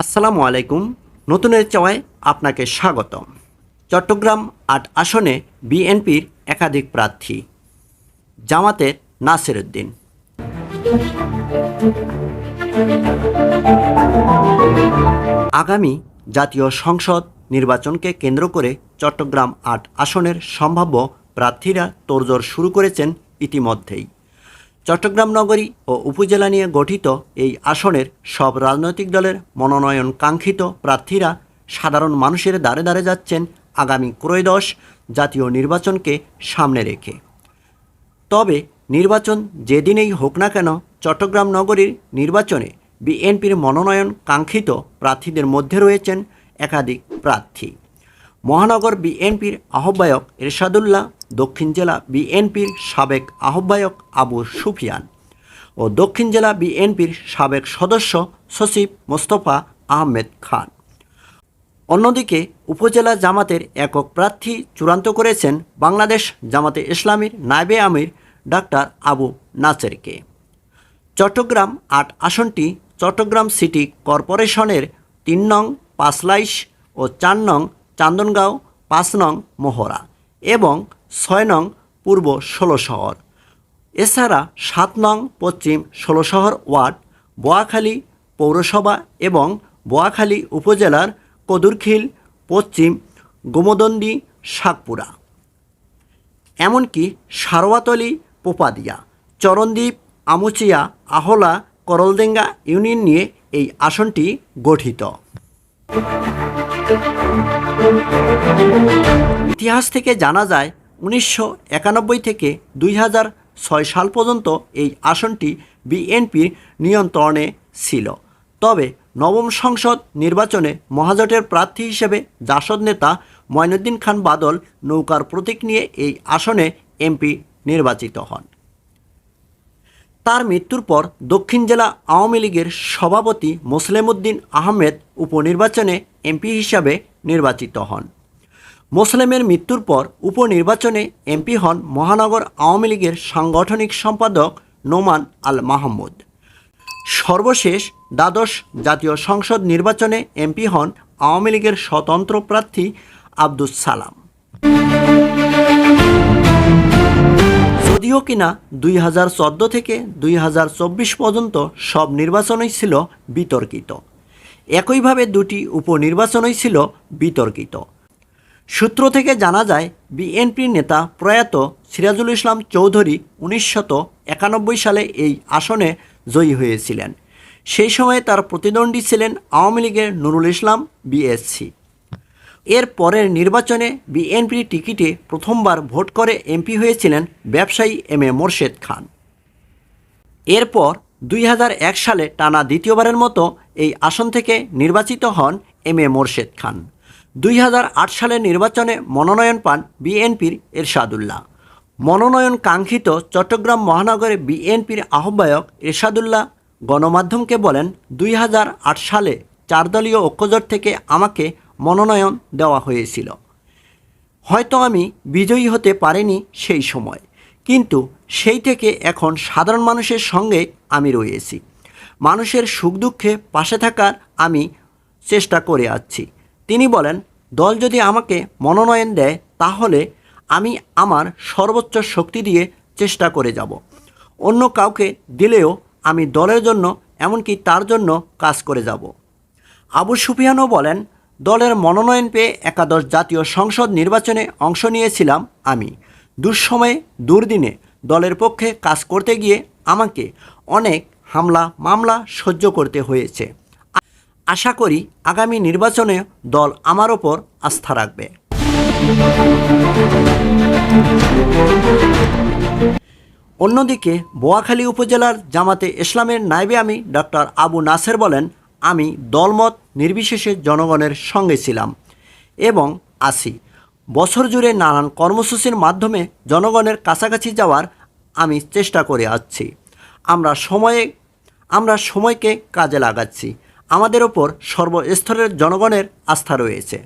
আসসালামু আলাইকুম। নতুনের চাওয়ায় আপনাকে স্বাগতম। চট্টগ্রাম আট আসনে বিএনপির একাধিক প্রার্থী। জামাতের নাসির উদ্দিন আগামী জাতীয় সংসদ নির্বাচনকে কেন্দ্র করে চট্টগ্রাম আট আসনের সম্ভাব্য প্রার্থীরা তোড়জোড় শুরু করেছেন ইতিমধ্যেই। চট্টগ্রাম নগরী ও উপজেলা নিয়ে গঠিত এই আসনের সব রাজনৈতিক দলের মনোনয়ন কাঙ্ক্ষিত প্রার্থীরা সাধারণ মানুষের দ্বারে দ্বারে যাচ্ছেন আগামী ক্রয়োদশ জাতীয় নির্বাচনকে সামনে রেখে। তবে নির্বাচন যেদিনেই হোক না কেন চট্টগ্রাম নগরীর নির্বাচনে বিএনপির মনোনয়ন কাঙ্ক্ষিত প্রার্থীদের মধ্যে রয়েছেন একাধিক প্রার্থী। মহানগর বিএনপির আহ্বায়ক এরশাদুল্লাহ দক্ষিণ জেলা বিএনপির সাবেক আহ্বায়ক আবু সুফিয়ান ও দক্ষিণ জেলা বিএনপির সাবেক সদস্য সচিব মোস্তফা আহমেদ খান। অন্যদিকে উপজেলা জামাতের একক প্রার্থী চূড়ান্ত করেছেন বাংলাদেশ জামাতে ইসলামীর নায়েবে আমির ডাক্তার আবু নাসেরকে। চট্টগ্রাম আট আসনটি চট্টগ্রাম সিটি কর্পোরেশনের তিন নং পাঁচলাইশ ও চার নং চান্দনগাঁও, পাঁচ নং মোহরা এবং ছয় নং পূর্ব ষোলশহর এছাড়া সাত নং পশ্চিম ষোলশহর ওয়ার্ড বোয়াখালী পৌরসভা এবং বোয়াখালী উপজেলার কদুরখিল, পশ্চিম গোমদন্ডি শাকপুরা এমনকি সারোয়াতলি, পোপাদিয়া, চরণদ্বীপ, আমুচিয়া, আহলা করলদেঙ্গা ইউনিয়ন নিয়ে এই আসনটি গঠিত। ইতিহাস থেকে জানা যায়, উনিশশো একানব্বই থেকে দুই হাজার ছয় সাল পর্যন্ত এই আসনটি বিএনপির নিয়ন্ত্রণে ছিল। তবে নবম সংসদ নির্বাচনে মহাজোটের প্রার্থী হিসেবে জাসদ নেতা ময়নুদ্দিন খান বাদল নৌকার প্রতীক নিয়ে এই আসনে এমপি নির্বাচিত হন। তার মৃত্যুর পর দক্ষিণ জেলা আওয়ামী লীগের সভাপতি মোসলেমউদ্দিন আহমেদ উপনির্বাচনে এমপি হিসাবে নির্বাচিত হন। মোসলেমের মৃত্যুর পর উপনির্বাচনে এমপি হন মহানগর আওয়ামী লীগের সাংগঠনিক সম্পাদক নোমান আল মাহমুদ। সর্বশেষ দ্বাদশ জাতীয় সংসদ নির্বাচনে এমপি হন আওয়ামী লীগের স্বতন্ত্র প্রার্থী আব্দুস সালাম। যদিও কিনা দুই হাজার চোদ্দ থেকে দুই হাজার চব্বিশ পর্যন্ত সব নির্বাচনই ছিল বিতর্কিত। একইভাবে দুটি উপনির্বাচনই ছিল বিতর্কিত। সূত্র থেকে জানা যায় বিএনপির নেতা প্রয়াত সিরাজুল ইসলাম চৌধুরী উনিশশত একানব্বই সালে এই আসনে জয়ী হয়েছিলেন। সেই সময়ে তার প্রতিদ্বন্দ্বী ছিলেন আওয়ামী লীগের নুরুল ইসলাম, বিএসসি। এর পরের নির্বাচনে বিএনপির টিকিটে প্রথমবার ভোট করে এমপি হয়েছিলেন ব্যবসায়ী এম এ মোরশেদ খান। এরপর দুই হাজার এক সালে টানা দ্বিতীয়বারের মতো এই আসন থেকে নির্বাচিত হন এম এ মোরশেদ খান। দুই হাজার আট সালের নির্বাচনে মনোনয়ন পান বিএনপির এরশাদুল্লাহ। মনোনয়ন কাঙ্ক্ষিত চট্টগ্রাম মহানগরে বিএনপির আহ্বায়ক এরশাদুল্লাহ গণমাধ্যমকে বলেন, দুই হাজার আট সালে চারদলীয় ঐক্যজোট থেকে আমাকে মনোনয়ন দেওয়া হয়েছিল। হয়তো আমি বিজয়ী হতে পারিনি সেই সময়, কিন্তু সেই থেকে এখন সাধারণ মানুষের সঙ্গে আমি রয়েছি। মানুষের সুখ দুঃখে পাশে থাকার আমি চেষ্টা করে আছি। তিনি বলেন, দল যদি আমাকে মনোনয়ন দেয়, তাহলে আমি আমার সর্বোচ্চ শক্তি দিয়ে চেষ্টা করে যাব। অন্য কাউকে দিলেও আমি দলের জন্য, এমনকি তার জন্য কাজ করে যাব। আবু সুফিয়ানও বলেন দলের মনোনয়ন পেয়ে একাদশ জাতীয় সংসদ নির্বাচনে অংশ নিয়েছিলাম আমি। দুঃসময়ে, দুর্দিনে দলের পক্ষে কাজ করতে গিয়ে আমাকে অনেক হামলা, মামলা সহ্য করতে হয়েছে। আশা করি আগামী নির্বাচনে দল আমার ওপর আস্থা রাখবে। অন্যদিকে, বোয়াখালী উপজেলার জামাতে ইসলামের নাইবে আমি ডক্টর আবু নাসের বলেন আমি দলমত নির্বিশেষে জনগণের সঙ্গে ছিলাম এবং আসি বছর জুড়ে নানান কর্মসূচির মাধ্যমে জনগণের কাছাকাছি যাওয়ার আমি চেষ্টা করে আসছি। আমরা সময়ে, আমরা সময়কে কাজে লাগাচ্ছি। আমাদের ওপর সর্বস্তরের জনগণের আস্থা রয়েছে।